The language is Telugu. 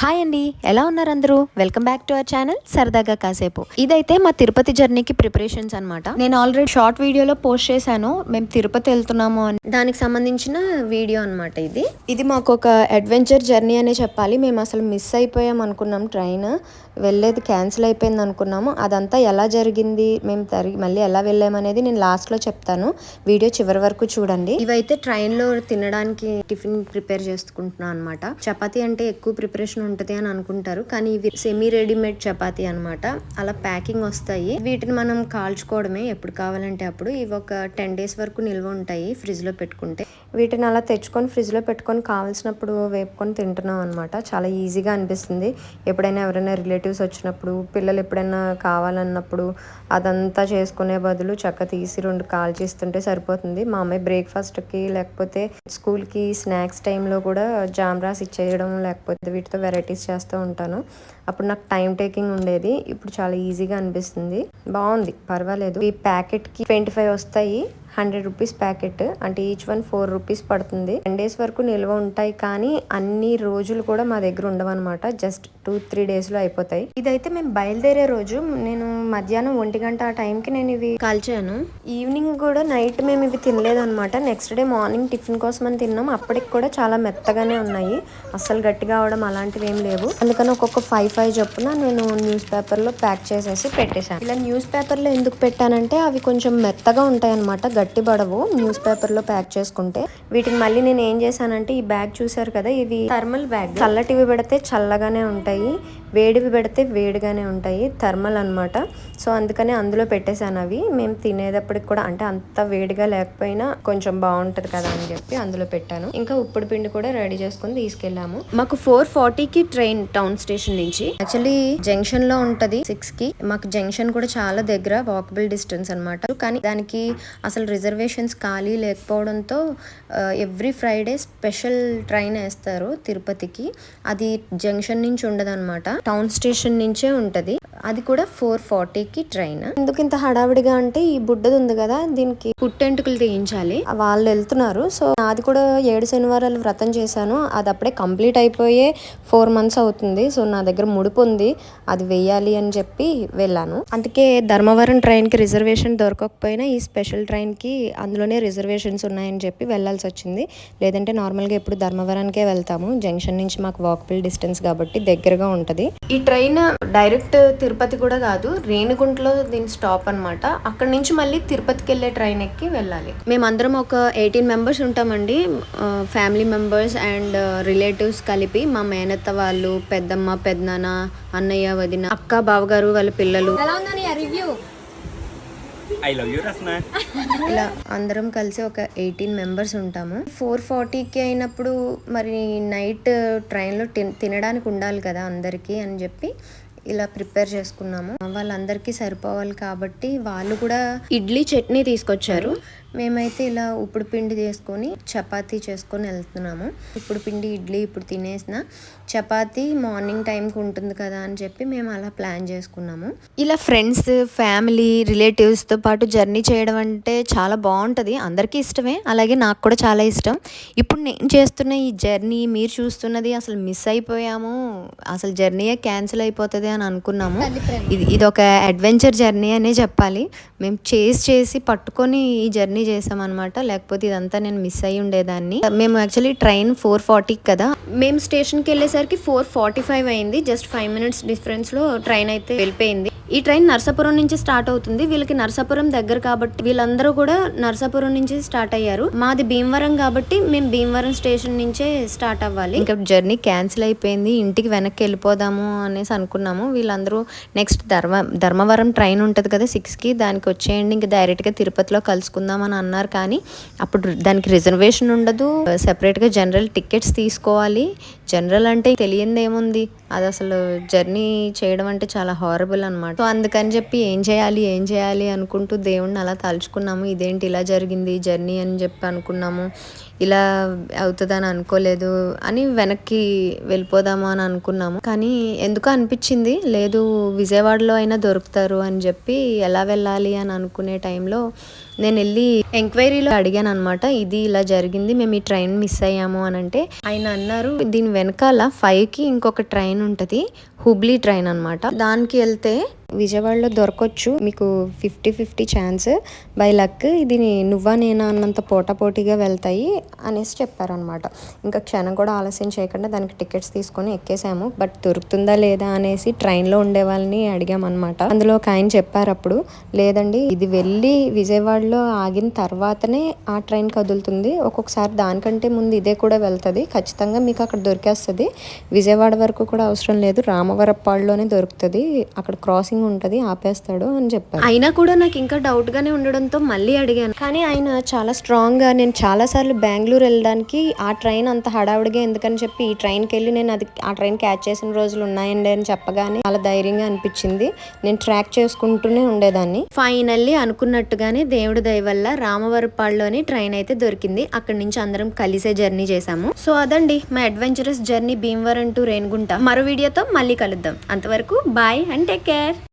హాయ్ అండి ఎలా ఉన్నారు అందరూ? Welcome back to our channel సరదాగా కాసేపు. ఇదైతే మా తిరుపతి జర్నీకి ప్రిపరేషన్స్ అన్నమాట. నేను ఆల్రెడీ షార్ట్ వీడియోలో పోస్ట్ చేశాను మేము తిరుపతి వెళ్తున్నాము అని దానికి సంబంధించిన వీడియో అన్నమాట ఇది. ఇది మాకు ఒక అడ్వెంచర్ జర్నీ అనే చెప్పాలి. మేము అసలు మిస్ అయిపోయాం అనుకున్నాం ట్రైన్. వెళ్ళేది క్యాన్సిల్ అయిపోయింది అనుకున్నాము. అదంతా ఎలా జరిగింది? మేము తరిగి మళ్ళీ ఎలా వెళ్ళామనేది నేను లాస్ట్లో చెప్తాను. వీడియో చివరి వరకు చూడండి. ఇవైతే ట్రైన్లో తినడానికి టిఫిన్ ప్రిపేర్ చేసుకుంటున్నాను అనమాట చపాతీ అంటే ఎక్కువ ప్రిపరేషన్ ఉంటుంది అని అనుకుంటారు. కానీ ఇవి సెమీ రెడీమేడ్ చపాతీ అన్నమాట. అలా ప్యాకింగ్ వస్తాయి. వీటిని మనం కాల్చుకోవడమే ఎప్పుడు కావాలంటే అప్పుడు. ఇవి ఒక టెన్ డేస్ వరకు నిల్వ ఉంటాయి. ఫ్రిడ్జ్లో పెట్టుకుంటే వీటిని అలా తెచ్చుకొని ఫ్రిడ్జ్లో పెట్టుకొని కావాల్సినప్పుడు వేపుకొని తింటున్నాం అనమాట చాలా ఈజీగా అనిపిస్తుంది. ఎప్పుడైనా ఎవరైనా రిలేటివ్స్ వచ్చినప్పుడు పిల్లలు ఎప్పుడైనా కావాలన్నప్పుడు అదంతా చేసుకునే బదులు చక్క తీసి రెండు కాల్ చేస్తుంటే సరిపోతుంది. మా అమ్మాయి బ్రేక్ఫాస్ట్కి లేకపోతే స్కూల్కి స్నాక్స్ టైంలో కూడా జామ్ రాసి ఇచ్చేయడం లేకపోతే వీటితో వెరైటీస్ చేస్తూ ఉంటాను. అప్పుడు నాకు టైం టేకింగ్ ఉండేది. ఇప్పుడు చాలా ఈజీగా అనిపిస్తుంది. బాగుంది. పర్వాలేదు. ఈ ప్యాకెట్కి ట్వంటీ ఫైవ్ వస్తాయి. Hundred rupees packet. అంటే ఈచ్ వన్ ఫోర్ రూపీస్ పడుతుంది. టెన్ డేస్ వరకు నిల్వ ఉంటాయి కానీ అన్ని రోజులు కూడా మా దగ్గర ఉండవన్నమాట. జస్ట్ టూ త్రీ డేస్లో అయిపోతాయి. ఇదైతే మేము బయలుదేరే రోజు. నేను మధ్యాహ్నం ఒంటి గంట ఆ టైంకి నేను ఇవి కాల్చాను. ఈవినింగ్ కూడా నైట్ మేము ఇవి తినలేదన్నమాట. నెక్స్ట్ డే మార్నింగ్ టిఫిన్ కోసం అని తిన్నాం. అప్పటికి కూడా చాలా మెత్తగానే ఉన్నాయి. అస్సలు గట్టిగా అవడం అలాంటివి ఏం లేవు. అందుకని ఒక్కొక్క ఫైవ్ ఫైవ్ చొప్పున నేను న్యూస్ పేపర్లో ప్యాక్ చేసేసి పెట్టేశాను. ఇలా న్యూస్ పేపర్లో ఎందుకు పెట్టానంటే అవి కొంచెం మెత్తగా ఉంటాయి అనమాట గట్టి పడవు న్యూస్ పేపర్లో ప్యాక్ చేసుకుంటే. వీటిని మళ్ళీ నేను ఏం చేశానంటే ఈ బ్యాగ్ చూసారు కదా ఇవి థర్మల్ బ్యాగ్. చల్లటివి పెడితే చల్లగానే ఉంటాయి. వేడివి పెడితే వేడిగానే ఉంటాయి థర్మల్ అన్నమాట. సో అందుకనే అందులో పెట్టేశాను అవి. మేము తినేటప్పటికి కూడా అంటే అంత వేడిగా లేకపోయినా కొంచెం బాగుంటది కదా అని చెప్పి అందులో పెట్టాను. ఇంకా ఉప్పుడు పిండి కూడా రెడీ చేసుకుని తీసుకెళ్ళాము. మాకు ఫోర్ ఫార్టీకి ట్రైన్ టౌన్ స్టేషన్ నుంచి. యాక్చువల్లీ జంక్షన్లో ఉంటది సిక్స్కి మాకు జంక్షన్ కూడా చాలా దగ్గర వాకబుల్ డిస్టెన్స్ అన్నమాట. కానీ దానికి అసలు రిజర్వేషన్స్ ఖాళీ లేకపోవడంతో ఎవ్రీ ఫ్రైడే స్పెషల్ ట్రైన్ వేస్తారు తిరుపతికి. అది జంక్షన్ నుంచి ఉండదు టౌన్ స్టేషన్ నుంచే ఉంటుంది. అది కూడా ఫోర్ ఫార్టీకి ట్రైన్ ఎందుకు ఇంత హడావిడిగా అంటే ఈ బుడ్డది ఉంది కదా దీనికి పుట్టెంటుకలు తీయించాలి. వాళ్ళు వెళ్తున్నారు. సో నాది కూడా ఏడు శనివారాలు వ్రతం చేశాను. అది అప్పుడే కంప్లీట్ అయిపోయే ఫోర్ మంత్స్ అవుతుంది. సో నా దగ్గర ముడుపు ఉంది. అది వెయ్యాలి అని చెప్పి వెళ్ళాను. అందుకే ధర్మవరం ట్రైన్కి రిజర్వేషన్ దొరకకపోయినా ఈ స్పెషల్ ట్రైన్కి అందులోనే రిజర్వేషన్స్ ఉన్నాయని చెప్పి వెళ్ళాల్సి వచ్చింది. లేదంటే నార్మల్గా ఎప్పుడు ధర్మవరానికే వెళ్తాము. జంక్షన్ నుంచి మాకు వాకబుల్ డిస్టెన్స్ కాబట్టి దగ్గరగా ఉంటుంది. ఈ ట్రైన్ డైరెక్ట్ తిరుపతి కూడా కాదు రేణిగుంటలో దీని స్టాప్ అన్నమాట. అక్కడ నుంచి మళ్ళీ తిరుపతికి వెళ్ళే ట్రైన్ ఎక్కి వెళ్ళాలి. మేమందరం ఒక ఎయిటీన్ మెంబర్స్ ఉంటామండి. ఫ్యామిలీ మెంబర్స్ అండ్ రిలేటివ్స్ కలిపి మా మేనత్త వాళ్ళు పెద్దమ్మ పెద్దనాన్న అన్నయ్య వదిన అక్క బావగారు వాళ్ళ పిల్లలు. ఎలా ఉందని review I love you Rasna ఇలా అందరం కలిసి ఒక ఎయిటీన్ మెంబర్స్ ఉంటాము. ఫోర్ ఫార్టీకి అయినప్పుడు మరి నైట్ ట్రైన్లో తిన్ తినడానికి ఉండాలి కదా అందరికీ అని చెప్పి ఇలా ప్రిపేర్ చేసుకున్నాము. వాళ్ళందరికీ సరిపోవాలి కాబట్టి వాళ్ళు కూడా ఇడ్లీ చట్నీ తీసుకొచ్చారు. మేమైతే ఇలా ఉప్పుడు పిండి తీసుకొని చపాతీ చేసుకొని వెళ్తున్నాము. ఇప్పుడు పిండి ఇడ్లీ ఇప్పుడు తినేసిన. చపాతీ మార్నింగ్ టైంకి ఉంటుంది కదా అని చెప్పి మేము అలా ప్లాన్ చేసుకున్నాము. ఇలా ఫ్రెండ్స్ ఫ్యామిలీ రిలేటివ్స్తో పాటు జర్నీ చేయడం అంటే చాలా బాగుంటుంది. అందరికీ ఇష్టమే. అలాగే నాకు కూడా చాలా ఇష్టం. ఇప్పుడు నేను చేస్తున్న ఈ జర్నీ మీరు చూస్తున్నది అసలు మిస్ అయిపోయాము. అసలు జర్నీయే క్యాన్సిల్ అయిపోతుంది అని అనుకున్నాము. ఇది ఇది ఒక అడ్వెంచర్ జర్నీ అనే చెప్పాలి. మేము చేసి చేసి పట్టుకొని ఈ జర్నీ చేసామన్నమాట. లేకపోతే ఇదంతా నేను మిస్ అయ్యి ఉండేదాన్ని. మేము యాక్చువల్లీ ట్రైన్ ఫోర్ ఫార్టీకి కదా. మేము స్టేషన్కి వెళ్ళేసరికి ఫోర్ ఫార్టీ ఫైవ్ అయింది జస్ట్ ఫైవ్ మినిట్స్ డిఫరెన్స్లో ట్రైన్ అయితే వెళ్ళిపోయింది. ఈ ట్రైన్ నర్సాపురం నుంచి స్టార్ట్ అవుతుంది. వీళ్ళకి నర్సాపురం దగ్గర కాబట్టి వీళ్ళందరూ కూడా నర్సాపురం నుంచి స్టార్ట్ అయ్యారు. మాది భీమవరం కాబట్టి మేము భీమవరం స్టేషన్ నుంచే స్టార్ట్ అవ్వాలి. ఇంకా జర్నీ క్యాన్సిల్ అయిపోయింది. ఇంటికి వెనక్కి వెళ్ళిపోదాము అనేసి అనుకున్నాము. వీళ్ళందరూ నెక్స్ట్ ధర్మ ధర్మవరం ట్రైన్ ఉంటుంది కదా సిక్స్కి దానికి వచ్చేయండి. ఇంకా డైరెక్ట్గా తిరుపతిలో కలుసుకుందాం అని అన్నారు. కానీ అప్పుడు దానికి రిజర్వేషన్ ఉండదు. సెపరేట్గా జనరల్ టికెట్స్ తీసుకోవాలి. జనరల్ అంటే తెలియంది ఏముంది అది అసలు జర్నీ చేయడం అంటే చాలా హారబుల్ అనమాట సో అందుకని చెప్పి ఏం చేయాలి ఏం చేయాలి అనుకుంటూ దేవుణ్ణి అలా తలుచుకున్నాము. ఇదేంటి ఇలా జరిగింది జర్నీ అని చెప్పి అనుకున్నాము. ఇలా అవుతుందని అనుకోలేదు అని వెనక్కి వెళ్ళిపోదామా అని అనుకున్నాము. కానీ ఎందుకో అనిపించింది లేదు విజయవాడలో అయినా దొరుకుతారు అని చెప్పి ఎలా వెళ్ళాలి అని అనుకునే టైంలో నేను వెళ్ళి ఎంక్వైరీలో అడిగాను అనమాట ఇది ఇలా జరిగింది మేము ఈ ట్రైన్ మిస్ అయ్యాము అని అంటే ఆయన అన్నారు దీని వెనకాల ఫైవ్కి ఇంకొక ట్రైన్ ఉంటుంది హుబ్లీ ట్రైన్ అనమాట దానికి వెళ్తే విజయవాడలో దొరకొచ్చు. మీకు fifty fifty chance by luck ఇది నువ్వా నేనా అన్నంత పోటాపోటీగా వెళ్తాయి అనేసి చెప్పారనమాట ఇంకా క్షణం కూడా ఆలస్యం చేయకుండా దానికి టికెట్స్ తీసుకొని ఎక్కేసాము. బట్ దొరుకుతుందా లేదా అనేసి ట్రైన్లో ఉండే వాళ్ళని అడిగామన్నమాట. అందులో ఒక ఆయన చెప్పారు అప్పుడు లేదండి ఇది వెళ్ళి విజయవాడలో ఆగిన తర్వాతనే ఆ ట్రైన్ కదులుతుంది. ఒక్కొక్కసారి దానికంటే ముందు ఇదే కూడా వెళ్తుంది. ఖచ్చితంగా మీకు అక్కడ దొరికేస్తుంది. విజయవాడ వరకు కూడా అవసరం లేదు. రామవరప్పాడులోనే దొరుకుతుంది. అక్కడ క్రాసింగ్ ఉంటుంది ఆపేస్తాడు అని చెప్పారు. అయినా కూడా నాకు ఇంకా డౌట్ గానే ఉండడంతో మళ్ళీ అడిగాను. కానీ ఆయన చాలా స్ట్రాంగ్గా నేను చాలా సార్లు బెంగళూరు వెళ్ళడానికి ఆ ట్రైన్ అంత హడావుడిగా ఎందుకని చెప్పి ఈ ట్రైన్కి వెళ్ళి నేను అది ఆ ట్రైన్ క్యాచ్ చేసిన రోజులు ఉన్నాయండి అని చెప్పగానే చాలా ధైర్యంగా అనిపించింది. నేను ట్రాక్ చేసుకుంటూనే ఉండేదాన్ని. ఫైనల్లీ అనుకున్నట్టుగానే దేవుడి దయ వల్ల రామవరపాడులోని ట్రైన్ అయితే దొరికింది. అక్కడి నుంచి అందరం కలిసే జర్నీ చేశాము. సో అదండి మా adventurous journey Bhimavaram to Renigunta. మరో వీడియోతో మళ్ళీ కలుద్దాం. అంతవరకు బాయ్ అండ్ టేక్ కేర్